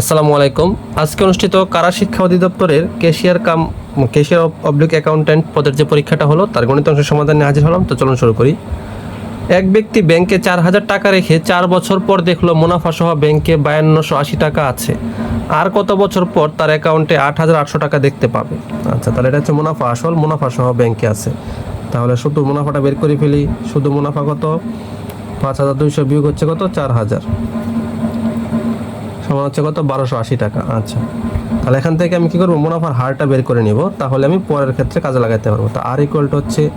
আসসালামু আলাইকুম। আজকে অনুষ্ঠিত কারা শিক্ষা অধিদপ্তরের cashier cum cashier public accountant পদের যে পরীক্ষাটা হলো, তার গণিত অংশ সমাধান হাজির হলাম। তো চলুন শুরু করি। এক ব্যক্তি ব্যাংকে চার হাজার টাকা রেখে চার বছর পর দেখল মুনাফা সহ ব্যাংকে বায়ান্নশো আশি টাকা আছে। আর কত বছর পর তার অ্যাকাউন্টে আট হাজার আটশো টাকা দেখতে পাবে? আচ্ছা তাহলে এটা হচ্ছে মুনাফা আসল, মুনাফা সহ ব্যাংকে আছে। তাহলে শুধু মুনাফাটা বের করে ফেলি। শুধু মুনাফা কত? পাঁচ হাজার দুইশো বিয়োগ হচ্ছে কত? চার হাজার। সমান হচ্ছে কত? বারোশো আশি টাকা। আচ্ছা। তাহলে এখান থেকে আমি কী করব? মুনাফার হারটা বের করে নিব। তাহলে আমি পরের ক্ষেত্রে কাজে লাগাতে পারব। তো আর ইকুয়ালটা হচ্ছে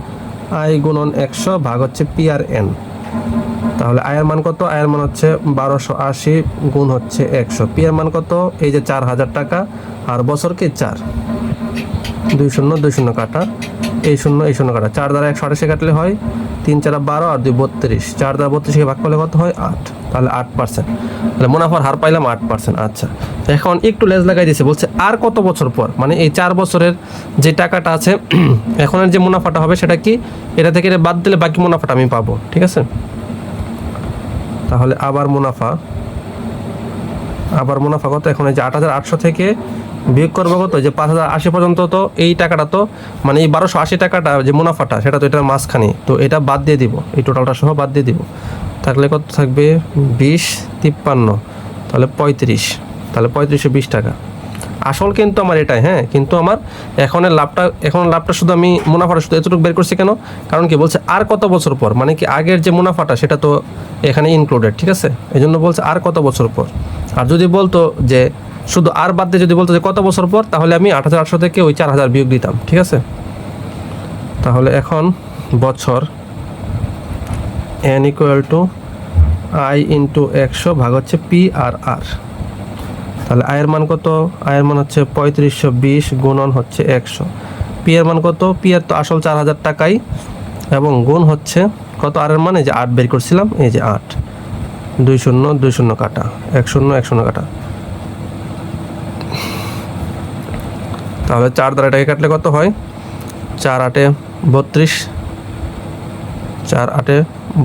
আই গুণন একশো ভাগ হচ্ছে পি আর এন তাহলে আয়ের মান কত? আয়ের মান হচ্ছে বারোশো আশি গুণ হচ্ছে একশো। পি এর মান কত? এই যে চার হাজার টাকা। আর বছরকে চার। দুই শূন্য দুই শূন্য কাটা। এই শূন্য এই শূন্য কাটা। চার দ্বারা একশো আঠাশে কাটলে হয় তিন চারা বারো আর দুই বত্রিশ। চার দ্বারা বত্রিশকে ভাগ করলে কত হয়? আট। তাহলে আট পার্সেন্ট তাহলে মুনাফার হার পাইলাম আট পার্সেন্ট আচ্ছা। এখন একটু লেজ লাগাই দিয়েছে, বলছে আর কত বছর পর? মানে এই চার বছরের যে টাকাটা আছে এখনের যে মুনাফাটা হবে সেটা কি? এটা থেকে এটা বাদ দিলে বাকি মুনাফাটা আমি পাবো, ঠিক আছে? তাহলে আবার মুনাফা আবার মুনাফা কত? এখন এই যে আট হাজার আটশো থেকে বিয়োগ করব কত? যে পাঁচ হাজার আশি পর্যন্ত তো এই টাকাটা তো মানে এই বারোশো আশি টাকাটা যে মুনাফাটা, সেটা তো এটার মাঝখানে। তো এটা বাদ দিয়ে দিব, এই টোটালটা সহ বাদ দিয়ে দিব। থাকলে কত থাকবে? বিশ তিপ্পান্ন। তাহলে পঁয়ত্রিশ। তাহলে পঁয়ত্রিশশো বিশ টাকা। আসল কিন্তু আমার এটাই হ্যাঁ? কিন্তু আমার এখনের লাভটা এখন লাভটা শুধু আমি মুনাফাটা শুধু এতটুকু বের করছি কেন? কারণ কি বলছে আর কত বছর পর মানে কি আগের যে মুনাফাটা সেটা তো এখানে ইনক্লুডেড ঠিক আছে? এই জন্য বলছে আর কত বছর পর। আর যদি বলতো যে শুধু আর বাদ দিয়ে যদি বলতো যে কত বছর পর, তাহলে আমি আট হাজার আটশো থেকে ওই চার হাজার বিয়োগ দিতাম, ঠিক আছে? তাহলে এখন বছর N equal to I into একশো ভাগ হচ্ছে পি আর আর তাহলে আয়ের মান কত? আয়ের মান হচ্ছে পঁয়ত্রিশশো বিশ গুণন হচ্ছে একশো। পি এর মান কত? পি এর তো আসল চার হাজার টাকাই। এবং গুণ হচ্ছে কত আর এর মানে? যে আট বের করছিলাম, এই যে আট। দুই শূন্য দুই শূন্য কাটা। এক শূন্য এক শূন্য কাটা। তাহলে চার দ্বারা এটাকে কাটলে কত হয়? চার আটে বত্রিশ। চার আটে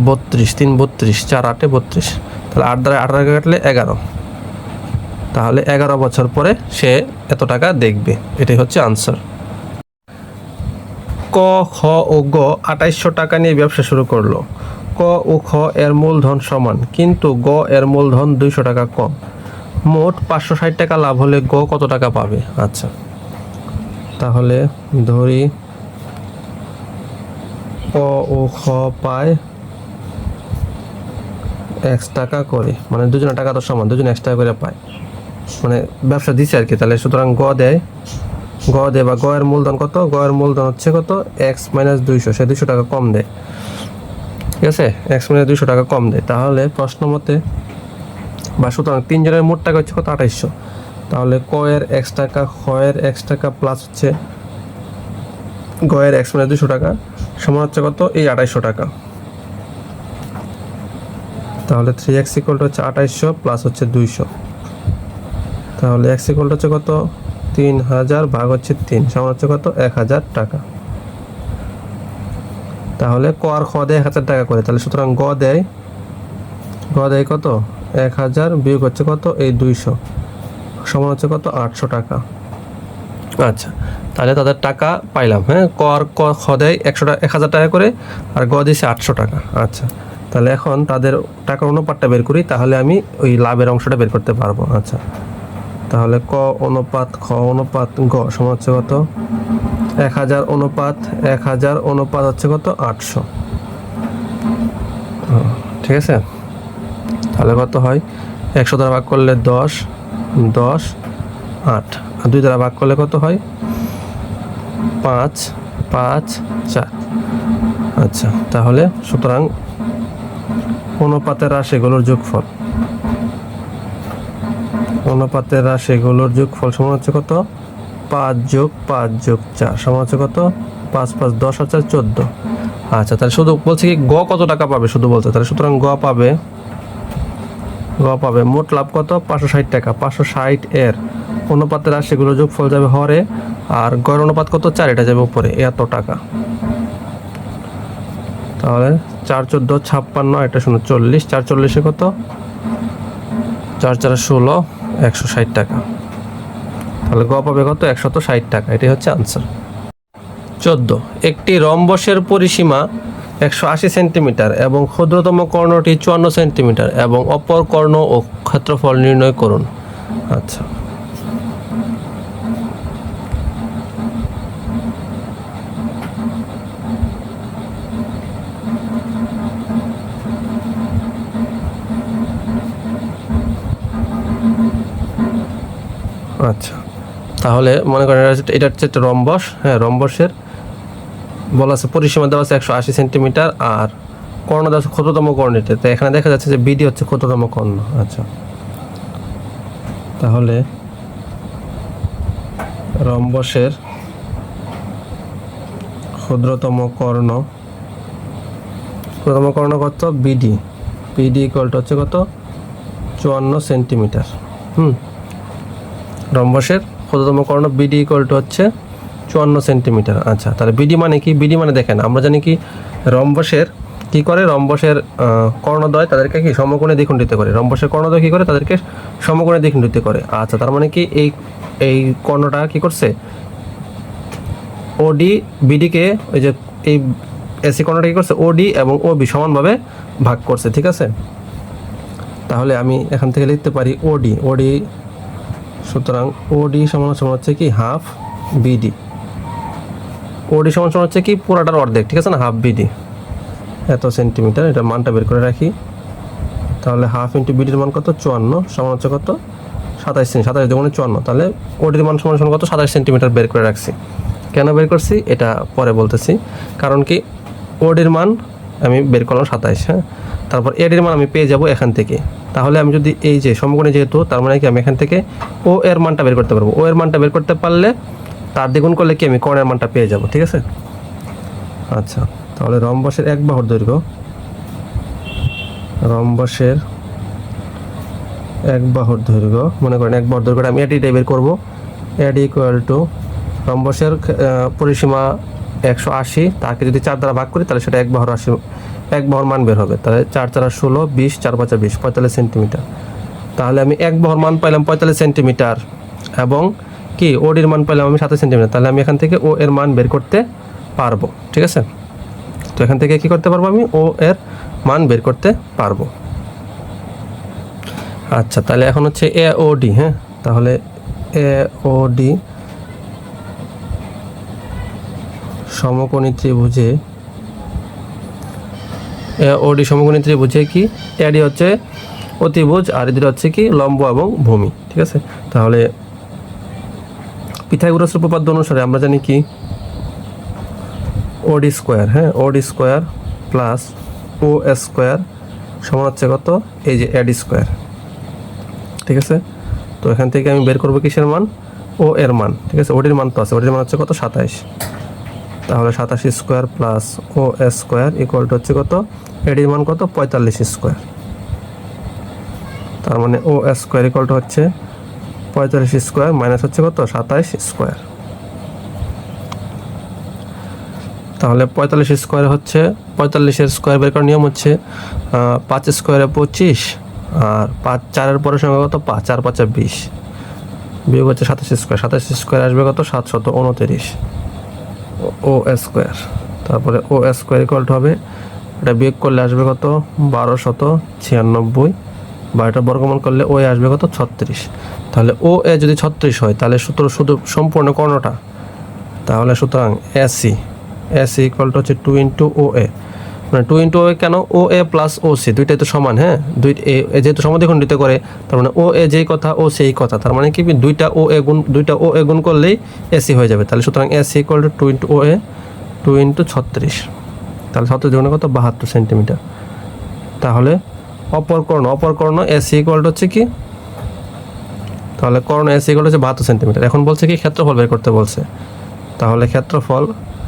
বত্রিশ, তিন বত্রিশ, চার আটে বত্রিশ। তাহলে আট দ্বারা আঠারো কাটলে এগারো। তাহলে এগারো বছর পরে সে এত টাকা দেখবে। এটাই হচ্ছে আনসার ক, খ ও গ আঠাইশশো টাকা নিয়ে ব্যবসা শুরু করল। ক ও খ এর মূলধন সমান, কিন্তু গ এর মূলধন দুইশো টাকা কম। মোট পাঁচশো ষাট টাকা লাভ হলে গ কত টাকা পাবে? আচ্ছা। তাহলে ধরি ক ও, খ, পায়। এক্স টাকা করে। মানে দুজনের টাকা তো সমান, দুজন এক্স টাকা করে পায়। মানে ব্যবসা দিছে আর কি, তাহলে সুতরাং গ দেয়। গ দেয় বা গ এর মূলধন কত? গ এর মূলধন হচ্ছে কত? এক্স মাইনাস দুইশো, সে দুইশো টাকা কম দেয়। ঠিক আছে? এক্স মাইনাস দুইশো টাকা কম দেয়। তাহলে প্রশ্ন মতে, বা সুতরাং তিনজনের মোট টাকা হচ্ছে কত? আঠাইশশো। তাহলে ক এর এক্স টাকা খ এর এক্স টাকা প্লাস হচ্ছে গ এর এক্স মাইনাস দুশো টাকা। সমান হচ্ছে কত? এই আঠাইশশো টাকা। তাহলে থ্রি এক্স ইকুয়াল হচ্ছে আঠাইশশো প্লাস হচ্ছে দুইশো। তাহলে এক্স ইকুয়াল হচ্ছে কত? তিন হাজার ভাগ হচ্ছে তিন, সমান হচ্ছে কত? এক হাজার টাকা। তাহলে ক আর খ দেয় এক হাজার টাকা করে। তাহলে সুতরাং গ দেয় গ দেয় কত? এক হাজার বিয়োগ হচ্ছে কত? এই দুইশো। সমান হচ্ছে কত? আটশো টাকা। আচ্ছা তাহলে তাদের টাকা পাইলাম হ্যাঁ? ক আর ক খ দেয় একশো টাকা, এক হাজার টাকা করে, আর গ দিয়েছে আটশো টাকা আচ্ছা। তাহলে এখন তাদের টাকার অনুপাতটা বের করি, তাহলে আমি ওই লাভের অংশটা বের করতে পারব আচ্ছা। তাহলে ক অনুপাত, খ অনুপাত, গ সমান হচ্ছে কত? এক হাজার অনুপাত, এক হাজার অনুপাত হচ্ছে কত? আটশো। ঠিক আছে? তাহলে কত হয়? একশো দ্বারা ভাগ করলে দশ দশ, আট। দুই দ্বারা ভাগ করলে কত হয়? পাঁচ পাঁচ, চার। আচ্ছা তাহলে সুতরাং অনুপাতের রাশিগুলোর যোগফল। অনুপাতের রাশ এগুলোর যোগফল সমান হচ্ছে কত? পাঁচ যোগ পাঁচ যোগ চার সমান হচ্ছে কত? পাঁচ পাঁচ, দশ হাজার চোদ্দ। আচ্ছা তাহলে শুধু বলছে কি গ কত টাকা পাবে? শুধু বলছে। তাহলে সুতরাং গ পাবে গ পাবে। মোট লাভ কত? পাঁচশো ষাট টাকা। পাঁচশো ষাট এর অনুপাতের রাশিগুলো যোগফল যাবে হরে, আর গড় অনুপাত কত? চার, এটা যাবে উপরে এত টাকা। তাহলে চার চোদ্দ, ছাপ্পান্ন এটা শূন্য চল্লিশ, চার চল্লিশে কত? চার চার ষোলো, একশো ষাট টাকা। তাহলে গ পাবে কত? একশত ষাট টাকা, এটাই হচ্ছে আনসার চোদ্দ, একটি রম্বসের পরিসীমা একশো আশি সেন্টিমিটার এবং ক্ষুদ্রতম কর্ণটি চুয়ান্ন সেন্টিমিটার এবং অপর কর্ণ ও ক্ষেত্রফল নির্ণয় করুন। আচ্ছা। আচ্ছা। তাহলে মনে করেন এটা হচ্ছে- একটা রম্বস। হ্যাঁ রম্বসের বলা আছে, পরিসীমা দেওয়া আছে একশো আশি সেন্টিমিটার আর কর্ণ দেওয়া আছে ক্ষুদ্রতম কর্ণেতে। তো এখানে দেখা যাচ্ছে যে বিডি হচ্ছে ক্ষুদ্রতম কর্ণ। আচ্ছা। তাহলে রম্বসের ক্ষুদ্রতম কর্ণ ক্ষুদ্রতম কর্ণ কত? বিডি। বিডি ইকুয়ালটা হচ্ছে কত? চুয়ান্ন সেন্টিমিটার। হুম। রম্বসের ক্ষুদ্রতম কর্ণ বিডি ইকুয়াল টু হচ্ছে চুয়ান্ন সেন্টিমিটার আচ্ছা তাহলে বিডি মানে কি? বিডি মানে দেখেন আমরা জানি কি রম্বসের কি করে? রম্বসের আহ, কর্ণদ্বয় তাদেরকে কি সমকোণে দ্বিখণ্ডিত করে? রম্বসের কর্ণদ্বয় কী করে? তাদেরকে সমকোণে দ্বিখণ্ডিত করে। আচ্ছা তার মানে কি এই এই কর্ণটা কি করছে? ওডি বিডিকে ওই যে এই এসি কর্ণটা কী করছে? ওডি এবং ওবি সমানভাবে ভাগ করছে ঠিক আছে? তাহলে আমি এখান থেকে লিখতে পারি ওডি ওডি সুতরাং ওডি সমান সমান হচ্ছে কি হাফ বিডি ওডি সমান সমান হচ্ছে কি পুরাটার অর্ধেক, ঠিক আছে না? হাফ বিডি এত সেন্টিমিটার এটা মানটা বের করে রাখি। তাহলে হাফ ইন্টু বিডির মান কত? চুয়ান্ন। সমান হচ্ছে কত? সাতাইশ সেন্টি সাতাইশ দুগুণে চুয়ান্ন। তাহলে ওডির মান সমান সমান কত? সাতাইশ সেন্টিমিটার বের করে রাখছি। কেন বের করছি? এটা পরে বলতেছি। কারণ কি ওডির মান আমি বের করলাম সাতাইশ হ্যাঁ? তারপর এডির মান আমি পেয়ে যাব এখান থেকে। তাহলে আমি যদি এই যে সমকোণে যেহেতু, তার মানে কি আমি এখান থেকে ও এর মানটা বের করতে পারব। ও এর মানটা বের করতে পারলে তার দ্বিগুণ করলে কি আমি কর্ণের মানটা পেয়ে যাব, ঠিক আছে? আচ্ছা তাহলে রম্বসের এক বাহুর দৈর্ঘ্য। রম্বসের এক বাহুর দৈর্ঘ্য, মনে করেন এক বাহুর দৈর্ঘ্যটা আমি এটি বের করব। এড ইকুয়াল টু রম্বসের পরিসীমা একশো আশি, তাকে যদি চার দ্বারা ভাগ করি, তাহলে সেটা এক বাহুর আশি এক বাহুর মান বের হবে। তাহলে চার চার ষোলো, বিশ, চার পাঁচা বিশ, পঁয়তাল্লিশ সেন্টিমিটার। তাহলে আমি এক বাহুর মান পাইলাম পঁয়তাল্লিশ সেন্টিমিটার এবং কি ওডির মান পাইলাম আমি সাতাশ সেন্টিমিটার। তাহলে আমি এখান থেকে ও এর মান বের করতে পারব, ঠিক আছে? তো এখান থেকে কি করতে পারব আমি? ও এর মান বের করতে পারব। আচ্ছা তাহলে এখন হচ্ছে এ ও ডি হ্যাঁ? তাহলে এ ও ডি সমকোণী ত্রিভুজে এ ও ডি সমকোণী ত্রিভুজে কি? এডি হচ্ছে অতিভুজ আর এদের হচ্ছে কি? লম্ব এবং ভূমি, ঠিক আছে? তাহলে পিথাগোরাস উপপাদ্য অনুসারে আমরা জানি কি? ওডি স্কোয়ার হ্যাঁ? ওডি স্কোয়ার প্লাস ও স্কোয়ার সমান হচ্ছে কত? এই যে এডি স্কোয়ার, ঠিক আছে? তো এখান থেকে আমি বের করব কিসের মান? ও এর মান, ঠিক আছে? ওডির মান তো আছে, ওডির মান হচ্ছে কত? সাতাইশ। তাহলে সাতাশ square plus O S square equal to হচ্ছে কত? এডির মান কত? পঁয়তাল্লিশ স্কোয়ার। তার মানে O S square equal to হচ্ছে পঁয়তাল্লিশ স্কোয়ার মাইনাস হচ্ছে কত? সাতাইশ স্কোয়ার। তাহলে পঁয়তাল্লিশ স্কোয়ার হচ্ছে পঁয়তাল্লিশের স্কোয়ার বের করার নিয়ম হচ্ছে পাঁচ স্কোয়ারে পঁচিশ আর পাঁচ, চারের পরের সঙ্গে কত? পাঁচ, চার, পাঁচা বিশ। বিয়োগ হচ্ছে সাতাশ স্কোয়ার। সাতাশ স্কোয়ার আসবে কত? সাতশত উনতিরিশ। O square. তারপরে ও স্কোয়ার ইকুয়াল টু হবে, এটা বিয়োগ করলে আসবে কত? বারো শত ছিয়ানব্বই। বা এটা বর্গমূল করলে ও আসবে কত? ছত্রিশ। তাহলে ও এ যদি ছত্রিশ হয়, তাহলে সূত্র শুধু সম্পূর্ণ কর্ণটা। তাহলে সুতরাং এসি এসি ইকুয়াল টু হচ্ছে টু ইন্টু ও এ। মানে টু ইন্টু ও এ কেন? ও এ প্লাস ও সি দুইটাই তো সমান হ্যাঁ? দুই, এ যেহেতু সমদ্বিখণ্ডিত করে, তার মানে ও এ যেই কথা ও সেই কথা, তার মানে কি? দুইটা ও এ গুণ, দুইটা ও এ গুণ করলেই এসি হয়ে যাবে। তাহলে সুতরাং AC equal to two into O A two into ছত্রিশ। তাহলে ছত্রিশ গুণে কত? বাহাত্তর সেন্টিমিটার। তাহলে অপর কর্ণ অপর কর্ণ এসি ইকুয়াল হচ্ছে কি? তাহলে কর্ণ এসি ইকুয়াল হচ্ছে বাহাত্তর সেন্টিমিটার। এখন বলছে কি? ক্ষেত্রফল বের করতে বলছে। তাহলে ক্ষেত্রফল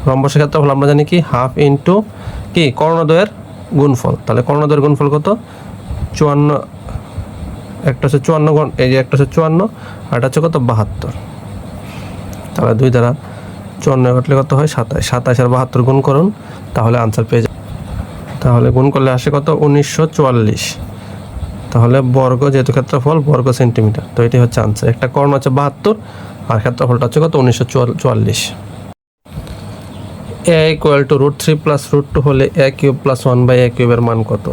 রম্বসের ক্ষেত্রফল আমরা জানি কি? হাফ ইন্টু কি? কর্ণদ্বয়ের গুণফল। তাহলে কর্ণদ্বয়ের গুণফল কত? চুয়ান্ন, একটা হচ্ছে চুয়ান্ন গুণ, এই যে একটা হচ্ছে চুয়ান্ন, আর একটা হচ্ছে কত? বাহাত্তর। তাহলে দুই দ্বারা চুয়ান্ন কাটলে কত হয়? সাতাশ। সাতাশ আর বাহাত্তর গুণ করুন, তাহলে আনসার পেয়ে যাবে তাহলে গুণ করলে আসে কত? উনিশশো চুয়াল্লিশ। তাহলে বর্গ যেহেতু ক্ষেত্রফল, বর্গ সেন্টিমিটার। তো এটি হচ্ছে আনসার একটা কর্ণ হচ্ছে বাহাত্তর, আর ক্ষেত্রফলটা হচ্ছে কত? উনিশশো চুয়াল্লিশ। A equal to root three plus root two হলে a cube plus one by a কিউবের মান কত?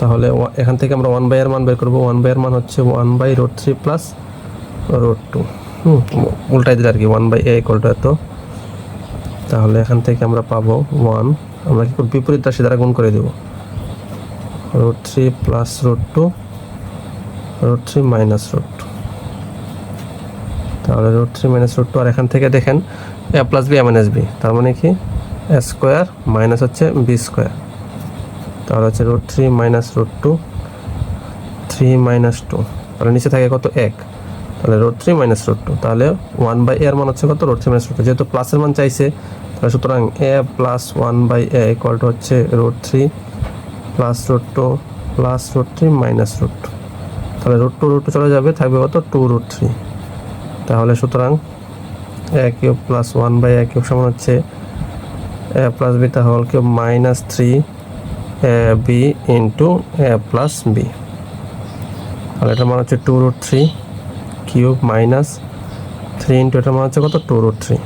তাহলে এখান থেকে আমরা ওয়ান বাই এর মান বের করব। ওয়ান বাই এর মান হচ্ছে one by root three plus root two হুম, উল্টাই দিলে আর কি one by a equal to এত। তাহলে এখান থেকে আমরা পাবো ওয়ান আমরা কি বিপরীত রাশি দ্বারা গুণ করে দেব। Root three plus root two root three minus root two তাহলে root three minus root two আর এখান থেকে দেখেন a plus b a minus b তার মানে কি? এ স্কোয়ার মাইনাস হচ্ছে বি স্কোয়ার তাহলে হচ্ছে root three minus root two three minus two তাহলে নিচে থাকে কত? এক। তাহলে root three minus root two তাহলে ওয়ান বাই এর মান হচ্ছে কত? Root three minus root two যেহেতু প্লাসের মান চাইছে, তাহলে সুতরাং a plus one by a equal to হচ্ছে root three plus root two plus root three minus root two তাহলে রুট টু রুট টু চলে যাবে, থাকবে কত? টু রুট থ্রি তাহলে সুতরাং a cube plus one by a cube সমান হচ্ছে এ প্লাস বি তাহলে cube minus three a b into a plus b তাহলে এটার মান হচ্ছে two root three cube minus three into এটার মান হচ্ছে কত? টু রুট থ্রি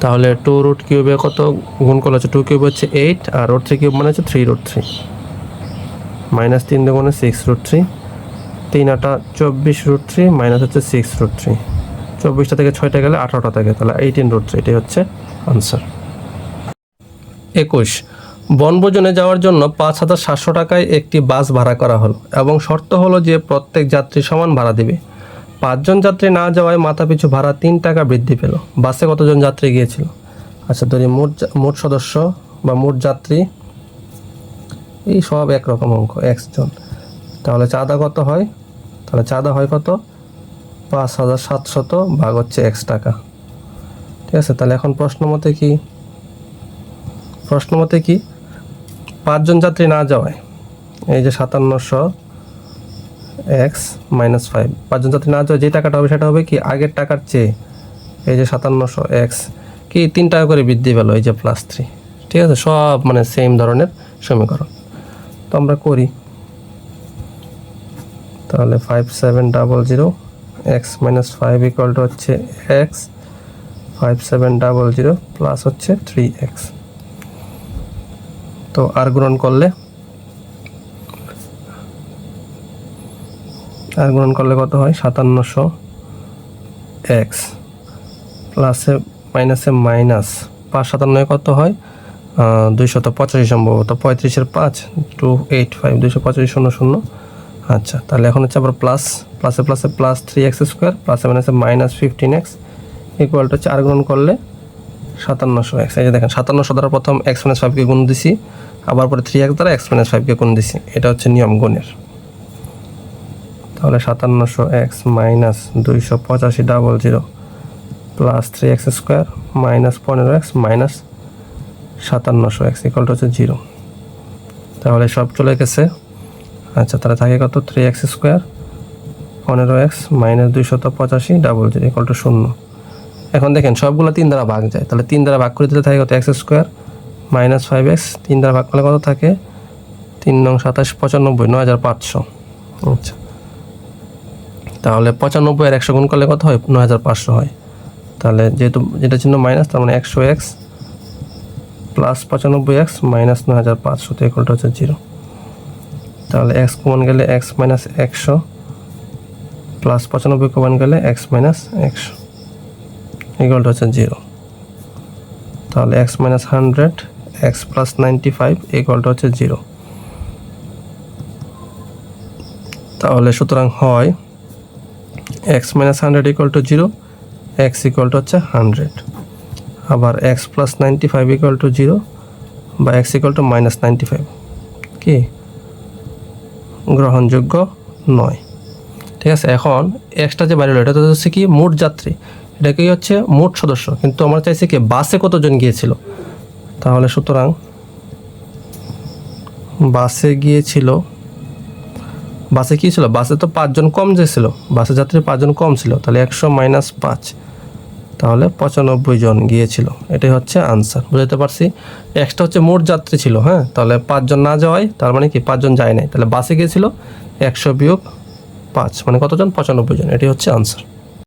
তাহলে টু রুট কিউবে কত গুণ করলে হচ্ছে টু কিউব হচ্ছে এইট আর রুট থ্রি কিউব মানে হচ্ছে থ্রি রুট থ্রি মাইনাস তিন দুগুণে সিক্স রুট থ্রি তিন আটা চব্বিশ রুট থ্রি মাইনাস হচ্ছে সিক্স রুট থ্রি চব্বিশটা থেকে ছয়টা গেলে আঠারোটা থাকে। তাহলে এইটিন রুট থ্রি এটাই হচ্ছে আনসার একুশ, বনভোজনে যাওয়ার জন্য পাঁচ হাজার সাতশো টাকায় একটি বাস ভাড়া করা হলো এবং শর্ত হলো যে প্রত্যেক যাত্রী সমান ভাড়া দিবে। পাঁচজন যাত্রী না যাওয়ায় মাথাপিছু ভাড়া তিন টাকা বৃদ্ধি পেল। বাসে কতজন যাত্রী গিয়েছিল? আচ্ছা ধরি মোট মোট সদস্য বা মোট যাত্রী। এই সব একরকম অঙ্ক, একজন। তাহলে চাঁদা কত হয়? তাহলে চাঁদা হয় কত? পাঁচ হাজার সাতশত ভাগ হচ্ছে এক্স টাকা। ঠিক আছে? তাহলে এখন প্রশ্ন মতে কি? প্রশ্ন মতে কি? পাঁচজন যাত্রী না যাওয়ায় এই যে সাতান্নশো এক্স মাইনাস ফাইভ পাঁচজন যাত্রী না যাওয়ায় যে টাকাটা হবে সেটা হবে কি? আগের টাকার চেয়ে এই যে সাতান্নশো এক্স কি তিন টাকা করে বৃদ্ধি পেল এই যে প্লাস থ্রি ঠিক আছে? সব মানে সেম ধরনের সমীকরণ। তো আমরা করি। তাহলে five seven double zero x minus five equal to হচ্ছে x five seven double zero plus হচ্ছে থ্রি এক্স তো আর গুণন করলে আর গুণন করলে কত হয়? সাতান্নশো এক্স প্লাসে মাইনাসে মাইনাস পাঁচ সাতান্নয় কত হয়? দুইশত পঁচাশি সম্ভবত। পঁয়ত্রিশের পাঁচ টু এইট ফাইভ দুইশো পঁচাশি শূন্য শূন্য। আচ্ছা তাহলে এখন হচ্ছে আবার প্লাস প্লাসে প্লাসে প্লাস থ্রি এক্স স্কোয়ার প্লাসে মাইনাসে minus fifteen x equal to হচ্ছে আর গুণন করলে সাতান্নশো এক্স এই যে দেখেন, সাতান্নশো দ্বারা প্রথম এক্স মাইনাস ফাইভকে গুণ দিছি, আবার পরে থ্রি এক্স দ্বারা এক্স মাইনাস ফাইভকে গুণ দিছি। এটা হচ্ছে নিয়ম গুণের। তাহলে সাতান্নশো এক্স মাইনাস দুইশো পঁচাশি double zero plus three x square minus পনেরো এক্স মাইনাস সাতান্নশো এক্স ইকুয়াল টু হচ্ছে জিরো তাহলে সব চলে গেছে। আচ্ছা তাহলে থাকে কত? থ্রি এক্স স্কোয়ার পনেরো এক্স মাইনাস দুইশত পঁচাশি ডাবল জিরো ইকুয়াল টু শূন্য। এখন দেখেন, সবগুলো তিন দ্বারা ভাগ যায়। তাহলে তিন দ্বারা ভাগ করে দিলে থাকে কত? X square minus five x তিন দ্বারা ভাগ করলে কত থাকে? তিন নং সাতাশ, পঁচানব্বই, নয় হাজার পাঁচশো। আচ্ছা। তাহলে পঁচানব্বই আর একশো গুণ করলে কত হয়? নয় হাজার পাঁচশো হয়। তাহলে যেহেতু যেটা চিহ্ন মাইনাস তার মানে একশো এক্স প্লাস পঁচানব্বই এক্স মাইনাস নয় হাজার পাঁচশো, তো হচ্ছে জিরো তাহলে এক্স কমন গেলে এক্স মাইনাস একশো প্লাস পঁচানব্বই কমন গেলে এক্স মাইনাস একশো ইকুয়ালটা হচ্ছে জিরো তাহলে x minus hundred x plus ninety five ইকুয়ালটা হচ্ছে জিরো তাহলে সুতরাং হয় x minus hundred equal to zero x equal to হচ্ছে হান্ড্রেড আবার x plus ninety five equal to zero বা x equal to minus ninety five কি? গ্রহণযোগ্য নয়। ঠিক আছে, এখন এক্সট্রা যে বাইরে এটা তো হচ্ছে কি? মোট যাত্রী। এটা কি হচ্ছে মোট সদস্য। কিন্তু আমরা চাইছি কি বাসে কতজন গিয়েছিল? তাহলে সুতরাং বাসে গিয়েছিল বাসে কী ছিল? বাসে তো পাঁচজন কম যে ছিল। বাসে যাত্রী পাঁচজন কম ছিল। তাহলে একশো মাইনাস পাঁচ। তাহলে পঁচানব্বই জন গিয়েছিল। এটাই হচ্ছে আনসার বুঝতে পারছি? এক্সট্রা হচ্ছে মোট যাত্রী ছিল হ্যাঁ? তাহলে পাঁচজন না যাওয়ায়, তার মানে কি পাঁচজন যায় নাই। তাহলে বাসে গিয়েছিল একশো বিয়োগ পাঁচ মানে কতজন? পঁচানব্বই জন এটি হচ্ছে আনসার